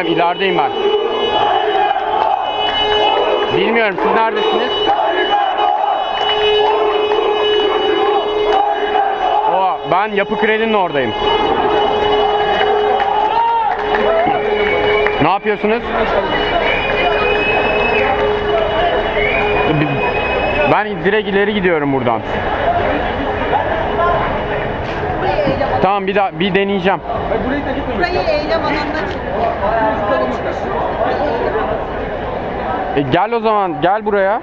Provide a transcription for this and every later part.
Bilmiyorum ilerideyim ben. Bilmiyorum siz neredesiniz? O ben Yapı Kredi'nin oradayım. Ne yapıyorsunuz? Ben direkt ileri gidiyorum buradan. Tamam bir daha bir deneyeceğim. Burayı eylem alanına E, gel o zaman gel buraya.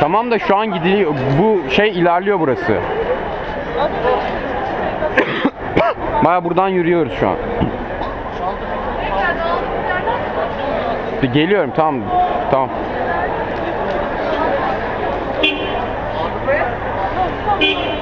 Tamam da şu an gidiliyor. Bu şey ilerliyor burası. Baya buradan yürüyoruz şu an. Geliyorum tamam. Tamam. Ne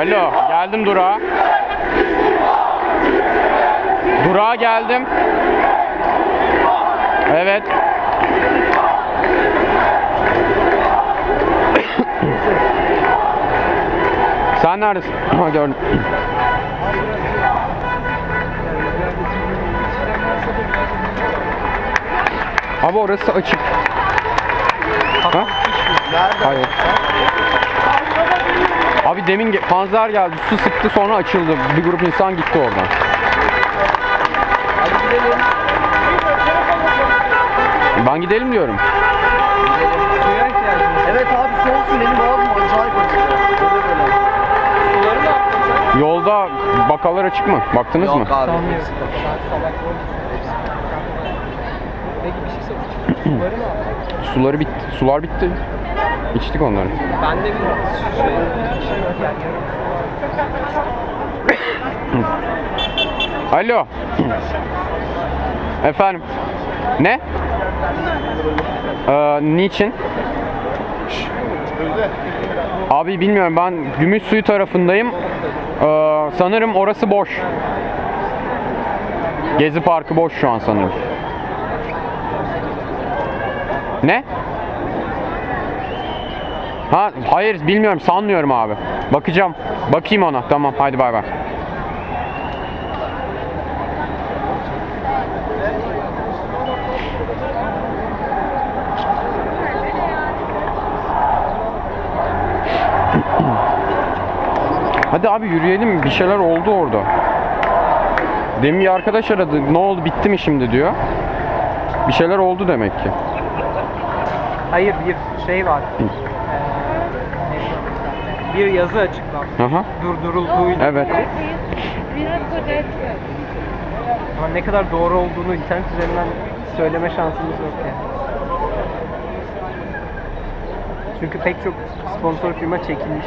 Alo, geldim durağa. Durağa geldim. Evet. Sen neredesin? Ha gördüm. Abi orası açık. Ha? Hayır. Abi demin ge- panzer geldi, su sıktı sonra açıldı. Bir grup insan gitti oradan. Ben gidelim diyorum. Suya ihtiyacımız Evet abi soğusun benim boğazım acayip acıyor. Böyle böyle. Suları ne yaptın sen? Yolda bakkallar açık mı? Baktınız mı? Yok abi. Sanmıyorum. Peki bir şey soracağım. Suları bitti. Sular bitti. İçtik onları. Ben de bir şey. Alo. Efendim. Ne? Ee, niçin? Abi bilmiyorum ben gümüş suyu tarafındayım. Ee, sanırım orası boş. Gezi Parkı boş şu an sanırım. Ne? Ha hayır bilmiyorum sanmıyorum abi. Bakacağım. Bakayım ona. Tamam hadi bay bay. Hadi abi yürüyelim. Bir şeyler oldu orada. Demin bir arkadaş aradı. Ne oldu bitti mi şimdi diyor. Bir şeyler oldu demek ki. Hayır bir şey var. Ee, bir yazı açıklandı. Aha. Durdurulduğuyla Evet. Ama ne kadar doğru olduğunu internet üzerinden söyleme şansımız yok yani. Çünkü pek çok sponsor firma çekilmiş.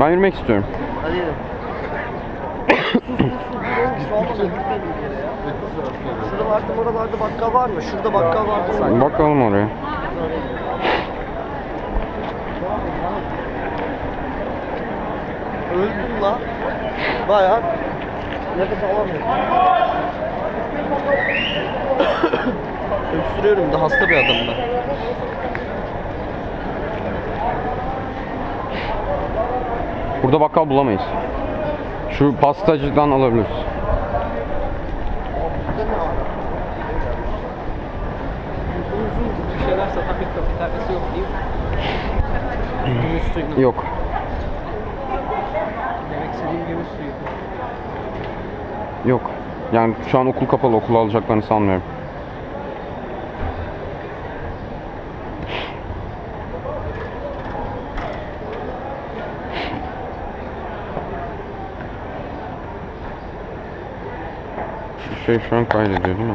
Ben yürümek istiyorum. Hadi gidelim. sus sus sus. Şuralarda oralarda bakkal var mı? Şurada bakkal vardı sanki. Bakalım oraya. Öldüm la. Bayağı nefes alamıyorum. Öksürüyorum da hasta bir adamım ben. Burada bakkal bulamayız. Şu pastacıdan alabiliriz. Satan bir kafeteryası yok değil mi? Gümüş suyu. Yok. Demek istediğim gümüş suyu. Yok. Yani şu an okul kapalı. Okula alacaklarını sanmıyorum. Şey şu an kaydediyor değil mi?